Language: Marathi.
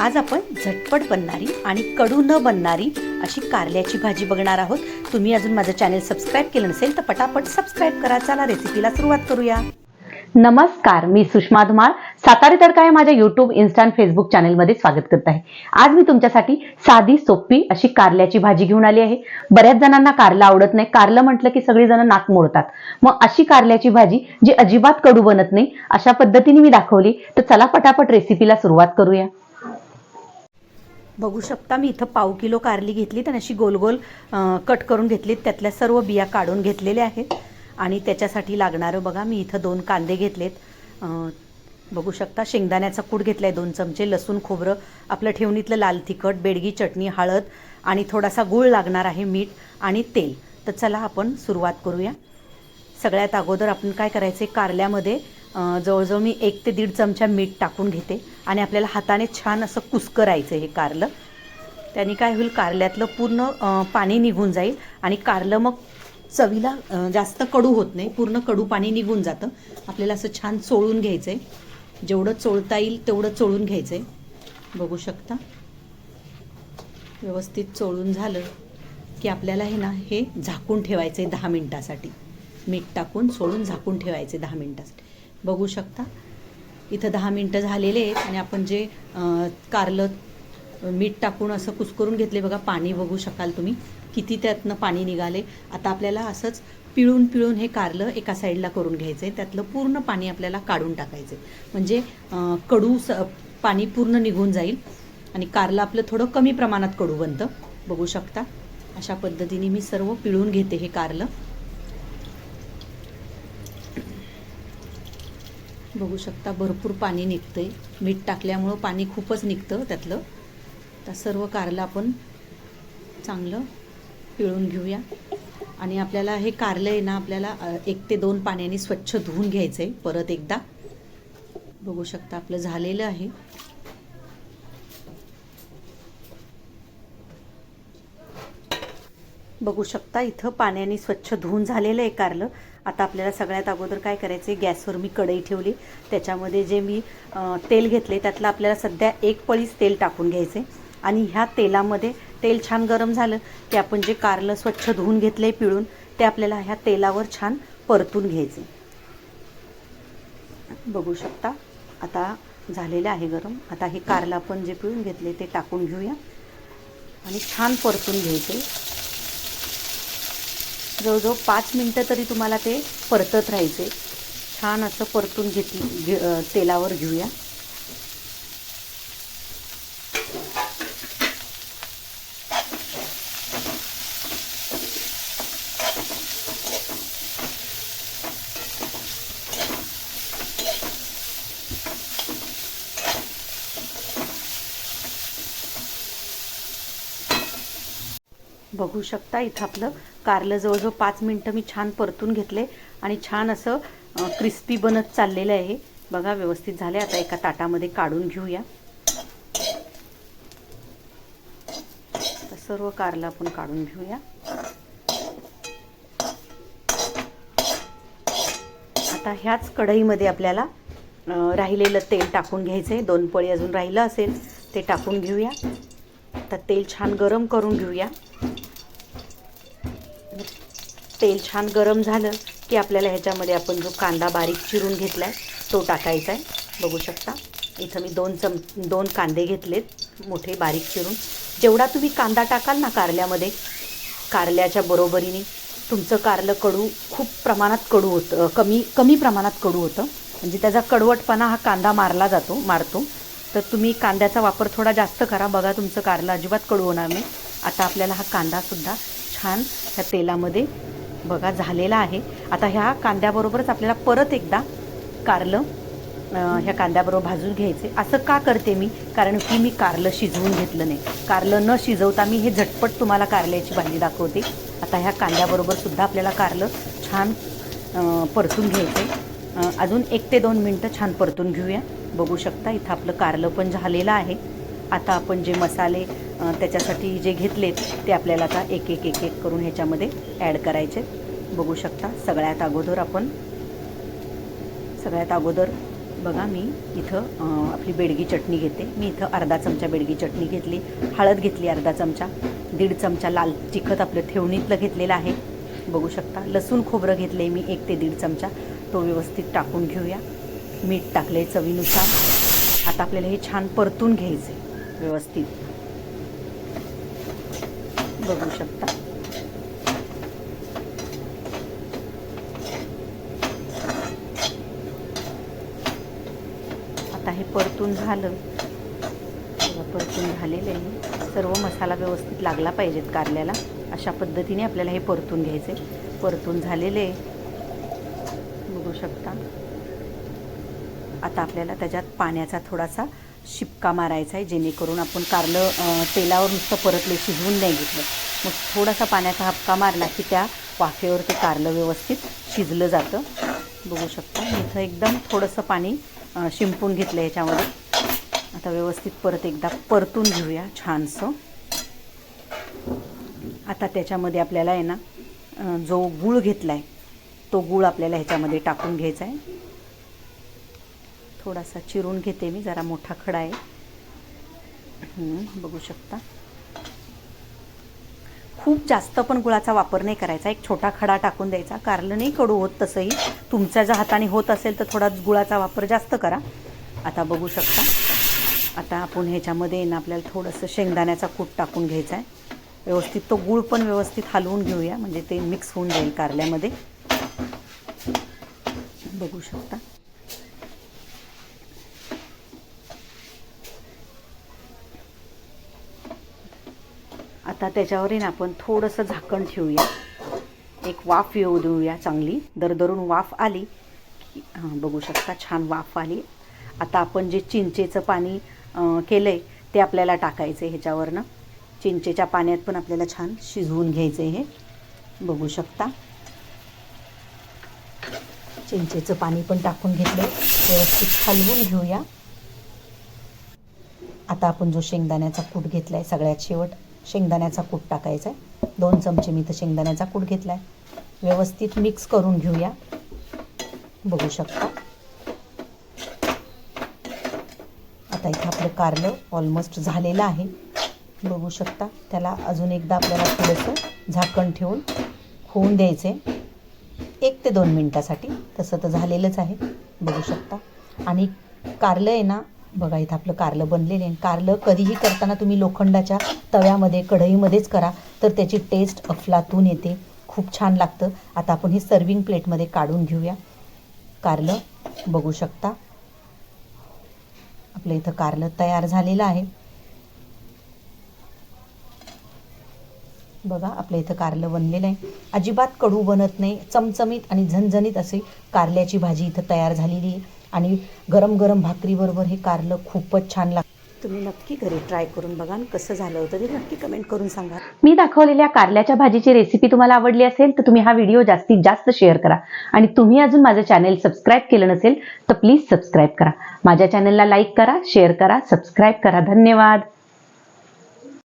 आज आपण झटपट बनणारी आणि कडू न बनणारी अशी कारल्याची भाजी बघणार आहोत. तुम्ही अजून माझं चॅनल सबस्क्राईब केलं नसेल तर पटापट सबस्क्राईब करा. चला रेसिपीला सुरुवात करूया. नमस्कार मी सुषमा धुमाळ. सातारी तडका या माझ्या युट्यूब इन्स्टा आणि फेसबुक चॅनलमध्ये स्वागत करत आहे. आज मी तुमच्यासाठी साधी सोपी अशी कारल्याची भाजी घेऊन आली आहे. बऱ्याच जणांना कारलं आवडत नाही. कारलं म्हटलं की सगळी जण नाक मोडतात. मग अशी कारल्याची भाजी जी अजिबात कडू बनत नाही अशा पद्धतीने मी दाखवली. तर चला पटापट रेसिपीला सुरुवात करूया. बघू शकता मी इथं पाव किलो कारली घेतलीत आणि अशी गोल गोल कट करून घेतलीत. त्यातल्या सर्व बिया काढून घेतलेल्या आहेत. आणि त्याच्यासाठी लागणारं बघा मी इथं दोन कांदे घेतलेत. बघू शकता शेंगदाण्याचा कूट घेतलाय दोन चमचे लसूण खोबरं. आपलं ठेवणीतलं लाल तिखट बेडगी चटणी हळद आणि थोडासा गूळ लागणार आहे मीठ आणि तेल. तर चला आपण सुरुवात करूया. सगळ्यात अगोदर आपण काय करायचे कारल्यामध्ये जवळजवळ मी एक ते दीड चमचा मीठ टाकून घेते आणि आपल्याला हाताने छान असं कुस्करायचं हे कारलं. त्याने काय होईल कारल्यातलं पूर्ण पाणी निघून जाईल आणि कारलं मग चवीला जास्त कडू होत नाही पूर्ण कडू पाणी निघून जातं. आपल्याला असं छान चोळून घ्यायचं आहे जेवढं चोळता येईल तेवढं चोळून घ्यायचं आहे बघू शकता? व्यवस्थित चोळून झालं की आपल्याला हे ना हे झाकून ठेवायचं आहे दहा मिनटासाठी. मीठ टाकून सोडून झाकून ठेवायचे दहा मिनटासाठी. बघू शकता. इथं दहा मिनटं झालेले आहेत आणि आपण जे कारलं मीठ टाकून असं कुस्करून घेतले बघा पाणी बघू शकाल तुम्ही. किती त्यातनं पाणी निघाले. आता आपल्याला असंच पिळून पिळून हे कारलं एका साईडला करून घ्यायचं आहे त्यातलं पूर्ण पाणी आपल्याला काढून टाकायचं आहे म्हणजे कडू स पाणी पूर्ण निघून जाईल. आणि कारलं आपलं थोडं कमी प्रमाणात कडू बनतं. बघू शकता. अशा पद्धतीने मी सर्व पिळून घेते हे कारलं. बघू शकता भरपूर पाणी निघतं आहे मीठ टाकल्यामुळं पाणी खूपच निघतं त्यातलं. तर सर्व कारलं आपण चांगलं पिळून घेऊया. आणि आपल्याला हे कारलं आहे ना आपल्याला एक ते दोन पाण्याने स्वच्छ धुवून घ्यायचं आहे परत एकदा. बघू शकता आपलं झालेलं आहे. बघू शकता इथं पाण्याने स्वच्छ धुवून झालेलं आहे कारलं. आता आपल्याला सगळ्यात अगोदर काय करायचं आहे गॅसवर मी कढई ठेवली. त्याच्यामध्ये जे मी तेल घेतले त्यातलं आपल्याला सध्या एक पळीच तेल टाकून घ्यायचे आणि ह्या तेलामध्ये तेल छान गरम झालं की आपण जे कारलं स्वच्छ धुवून घेतलं आहे पिळून ते आपल्याला ह्या तेलावर छान परतून घ्यायचे बघू शकता आता झालेलं आहे गरम. आता हे कारलं आपण जे पिळून घेतले ते टाकून घेऊया. आणि छान परतून घ्यायचे जवळजवळ पाच मिनटं तरी तुम्हाला ते परतत राहायचे. छान असं परतून घेतली घे तेलावर घेऊया. बघू शकता. इथं आपलं कारलं जवळजवळ पाच मिनटं मी छान परतून घेतले आणि छान असं क्रिस्पी बनत चाललेलं आहे. बघा व्यवस्थित झाले आता एका ताटामध्ये काढून घेऊया. सर्व कारलं आपण काढून घेऊया. आता ह्याच कढईमध्ये आपल्याला राहिलेलं तेल टाकून घ्यायचं आहे दोन पळी अजून राहिलं असेल ते टाकून घेऊया. आता तेल छान गरम करून घेऊया. तेल छान गरम झालं की आपल्याला ह्याच्यामध्ये आपण जो कांदा बारीक चिरून घेतला आहे तो टाकायचा आहे. बघू शकता. इथं मी दोन चम दोन कांदे घेतलेत मोठे बारीक चिरून. जेवढा तुम्ही कांदा टाकाल ना कारल्यामध्ये कारल्याच्या बरोबरीने तुमचं कारलं कडू खूप प्रमाणात कडू होतं कमी कमी प्रमाणात कडू होतं. म्हणजे त्याचा कडवटपणा हा कांदा मारला जातो मारतो. तर तुम्ही कांद्याचा वापर थोडा जास्त करा. बघा तुमचं कारलं अजिबात कडू होणार नाही. आता आपल्याला हा कांदासुद्धा छान ह्या तेलामध्ये बघा झालेला आहे. आता ह्या कांद्याबरोबरच आपल्याला परत एकदा कारलं ह्या कांद्याबरोबर भाजून घ्यायचे. असं का करते मी? कारण की मी कारलं शिजवून घेतलं नाही. कारलं न शिजवता मी हे झटपट तुम्हाला कारल्याची भाजी दाखवते. आता ह्या कांद्याबरोबर सुद्धा आपल्याला कारलं छान परतून घ्यायचे. अजून एक ते दोन मिनटं छान परतून घेऊया. बघू शकता इथं आपलं कारलं पण झालेलं आहे. आता आपण जे मसाले त्याच्यासाठी जे घेतलेत ते आपल्याला आता एक एक एक एक करून ह्याच्यामध्ये ॲड करायचे. बघू शकता सगळ्यात अगोदर आपण सगळ्यात अगोदर बघा मी इथं आपली बेडगी चटणी घेते. मी इथं अर्धा चमचा बेडगी चटणी घेतली हळद घेतली अर्धा चमचा दीड चमचा लाल चिखत आपलं ठेवणीतलं घेतलेलं आहे. बघू शकता लसूण खोबरं घेतले मी एक ते दीड चमचा तो व्यवस्थित टाकून घेऊया. मीठ टाकले चवीनुसार. आता आपल्याला हे छान परतून घ्यायचे व्यवस्थित. बघू शकता. आता हे परतून झालं. परतून झालेलं आहे. सर्व मसाला व्यवस्थित लागला पाहिजेत कारल्याला. अशा पद्धतीने आपल्याला हे परतून घ्यायचे. परतून झालेले बघू शकता. आता आपल्याला त्याच्यात पाण्याचा थोडासा शिपका मारायचा आहे जेणेकरून आपण कारलं तेलावर नुसतं परतले शिजवून नाही घेतलं. मग थोडासा पाण्याचा हपका मारला की त्या वाफेवर ते कारलं व्यवस्थित शिजलं जातं. बघू शकता इथं एकदम थोडंसं पाणी शिंपून घेतलं ह्याच्यामध्ये आता व्यवस्थित परत एकदा परतून घेऊया छानसं. आता त्याच्यामध्ये आपल्याला आहे ना जो गूळ घेतला आहे तो गूळ आपल्याला ह्याच्यामध्ये टाकून घ्यायचा आहे. थोडासा चिरून घेते मी जरा मोठा खडा आहे. बघू शकता. खूप जास्त पण गुळाचा वापर नाही करायचा एक छोटा खडा टाकून द्यायचा. कारलं नाही कडू होत तसंही. तुमच्या जर हाताने होत असेल तर थोडा गुळाचा वापर जास्त करा. आता बघू शकता. आता आपण ह्याच्यामध्ये ना आपल्याला थोडंसं शेंगदाण्याचा कूट टाकून घ्यायचा आहे. व्यवस्थित तो गूळ पण व्यवस्थित हलवून घेऊया म्हणजे ते मिक्स होऊन जाईल कारल्यामध्ये. बघू शकता. आता त्याच्यावरही ना आपण थोडंसं झाकण ठेवूया. एक वाफ येऊ देऊया चांगली. दरदरून वाफ आली. की हां बघू शकता छान वाफ आली. आता आपण जे चिंचेचं पाणी केलं आहे ते आपल्याला टाकायचं आहे ह्याच्यावरनं. चिंचेच्या पाण्यात पण आपल्याला छान शिजवून घ्यायचं आहे हे. बघू शकता. चिंचेचं पाणी पण टाकून घेतलं व्यवस्थित हलवून घेऊया. आता आपण जो शेंगदाण्याचा कूट घेतला आहे सगळ्यात शेवट. शेंगदाण्याचा कूट टाकायचा आहे. दोन चमचे मी तर शेंगदाण्याचा कूट घेतला आहे व्यवस्थित मिक्स करून घेऊया. बघू शकता. आता इथं आपलं कारलं ऑलमोस्ट झालेलं आहे. बघू शकता. त्याला अजून एकदा आपल्याला थोडंसं झाकण ठेवून होऊन द्यायचे एक ते दोन मिनटासाठी. तसं तर झालेलंच आहे. बघू शकता. आणि कारलं आहे ना बघा इथं आपलं कारलं बनलेलं आहे. कारलं कधीही करताना तुम्ही लोखंडाच्या तव्यामध्ये कढईमध्येच करा तर त्याची टेस्ट अफलातून येते. खूप छान लागतं. आता आपण हे सर्विंग प्लेटमध्ये काढून घेऊया. कारलं बघू शकता. आपलं इथं कारलं तयार झालेलं आहे. बघा आपल्या इथं कारलं बनलेलं आहे. अजिबात कडू बनत नाही. चमचमीत आणि झणझणीत असे कारल्याची भाजी इथं तयार झालेली आहे. आणि गरम गरम भाकरीबरोबर हे कारलं खूपच छान लागतं. तुम्ही नक्की घरी ट्राय करून बघा आणि कसं झालं होतं ते नक्की कमेंट करून सांगा. मी दाखवलेल्या कारल्याच्या भाजीची रेसिपी तुम्हाला आवडली असेल तर तुम्ही हा व्हिडिओ जास्तीत जास्त शेअर करा. आणि तुम्ही अजून माझं चॅनेल सबस्क्राईब केलं नसेल तर प्लीज सबस्क्राईब करा. माझ्या चॅनलला लाईक करा शेअर करा सबस्क्राईब करा. धन्यवाद.